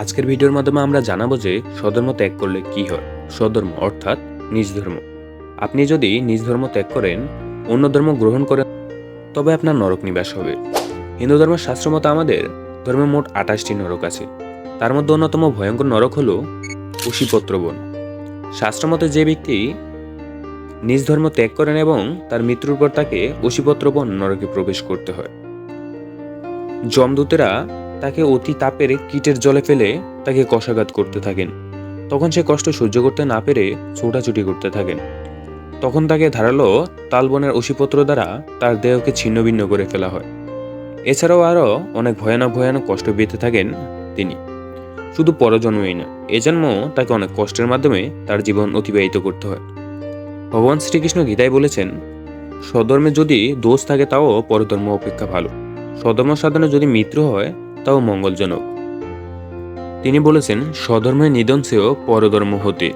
আজকের ভিডিওর মাধ্যমে আমরা জানাব যে স্বধর্ম ত্যাগ করলে কি হয়? স্বধর্ম অর্থাৎ নিজ ধর্ম। আপনি যদি নিজ ধর্ম ত্যাগ করেন, অন্য ধর্ম গ্রহণ করেন, তবে আপনার নরক নিবাস হবে। হিন্দু ধর্মের শাস্ত্র মতো আমাদের ধর্মে মোট আঠাশটি নরক আছে। তার মধ্যে অন্যতম ভয়ঙ্কর নরক হল কুশিপত্র বন। শাস্ত্র মতে যে ব্যক্তি নিজ ধর্ম ত্যাগ করেন এবং তার মৃত্যুর পর তাকে অশিপত্র বন নরকে প্রবেশ করতে হয়। যমদূতেরা তাকে অতি তাপের কীটের জলে ফেলে তাকে কষাঘাত করতে থাকেন। তখন সে কষ্ট সহ্য করতে না পেরে ছোটাছুটি করতে থাকেন। তখন তাকে ধারালো তালবনের অশিপত্র দ্বারা তার দেহকে ছিন্নভিন্ন করে ফেলা হয়। এছাড়াও আরও অনেক ভয়ানক ভয়ানক কষ্ট পেতে থাকেন তিনি। শুধু পরজন্মেই না, এ জন্ম তাকে অনেক কষ্টের মাধ্যমে তার জীবন অতিবাহিত করতে হয়। ভগবান শ্রীকৃষ্ণ গীতায় বলেছেন, স্বধর্মে যদি দোষ থাকে তাও পরধর্ম অপেক্ষা ভালো। স্বধর্ম সাধনে যদি মিত্র হয় তাও মঙ্গলজনক। তিনি বলেছেন স্বধর্মের নিধন সেও পরধর্ম হতে